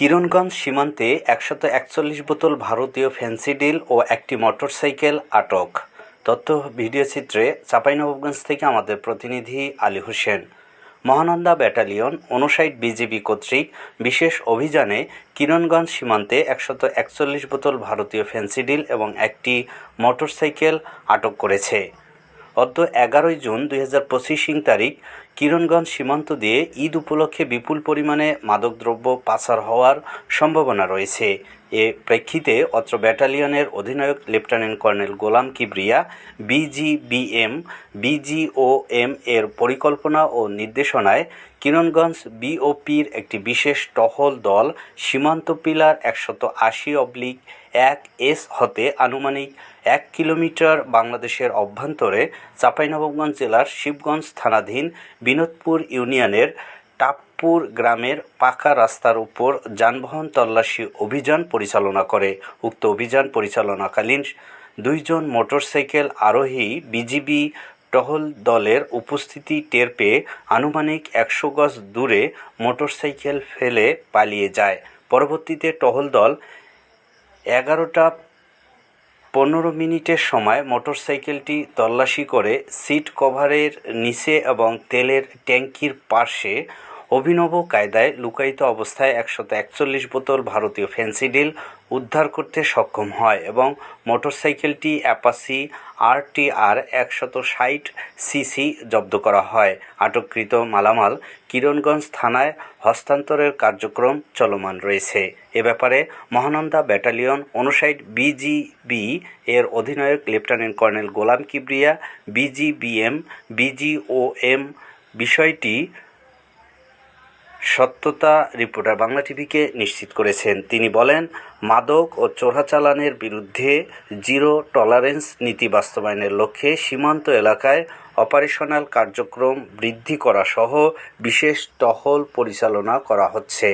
কিরণগঞ্জ সীমান্তে একশত একচল্লিশ বোতল ভারতীয় ফেন্সিডিল ও একটি মোটরসাইকেল আটক। তথ্য ভিডিওচিত্রে চাঁপাইনবাবগঞ্জ থেকে আমাদের প্রতিনিধি আলী হোসেন। মহানন্দা ব্যাটালিয়ন উনষাট বিজিবি কর্তৃক বিশেষ অভিযানে কিরণগঞ্জ সীমান্তে একশত একচল্লিশ বোতল ভারতীয় ফেন্সিডিল এবং একটি মোটরসাইকেল আটক করেছে। অদ্য এগারোই জুন দুই হাজার পঁচিশ তারিখ কিরণগঞ্জ সীমান্ত দিয়ে ঈদ উপলক্ষে বিপুল পরিমাণে মাদকদ্রব্য পাচার হওয়ার সম্ভাবনা রয়েছে। এ প্রেক্ষিতে অত্র ব্যাটালিয়নের অধিনায়ক lieutenant colonel Golam Kibria, BGBM, BGOM এর পরিকল্পনা ও নির্দেশনায় কিরণগঞ্জ বিওপির একটি বিশেষ টহল দল সীমান্ত পিলার একশত আশি অবলিক এক এস হতে আনুমানিক এক কিলোমিটার বাংলাদেশের অভ্যন্তরে চাঁপাইনবাবগঞ্জ জেলার শিবগঞ্জ থানাধীন বিনোদপুর ইউনিয়নের টাপপুর গ্রামের পাকা রাস্তার উপর যানবাহন তল্লাশি অভিযান পরিচালনা করে। উক্ত অভিযান পরিচালনাকালীন দুইজন মোটরসাইকেল আরোহী বিজিবি টহল দলের উপস্থিতি টের পেয়ে আনুমানিক একশো গজ দূরে মোটরসাইকেল ফেলে পালিয়ে যায়। পরবর্তীতে টহল দল এগারোটা পনেরো মিনিটের সময় মোটরসাইকেলটি তল্লাশি করে সিট কভারের নিচে এবং তেলের ট্যাঙ্কির পাশে অভিনব কায়দায় লুকায়িত অবস্থায় একশত একচল্লিশ বোতল ভারতীয় ফেন্সিডিল উদ্ধার করতে সক্ষম হয় এবং মোটরসাইকেলটি অ্যাপাসি আরটিআর একশত ষাট সিসি জব্দ করা হয়। আটককৃত মালামাল কিরণগঞ্জ থানায় হস্তান্তরের কার্যক্রম চলমান রয়েছে। এ ব্যাপারে মহানন্দা ব্যাটালিয়ন উনষাট বিজিবি এর অধিনায়ক lieutenant colonel Golam Kibria, BGBM, BGOM বিষয়টি সত্যতা রিপোর্টার বাংলা টিভিকে নিশ্চিত করেছেন। তিনি বলেন, মাদক ও চোরাচালানের বিরুদ্ধে জিরো টলারেন্স নীতি বাস্তবায়নের লক্ষ্যে সীমান্ত এলাকায় অপারেশনাল কার্যক্রম বৃদ্ধি করা সহ বিশেষ টহল পরিচালনা করা হচ্ছে।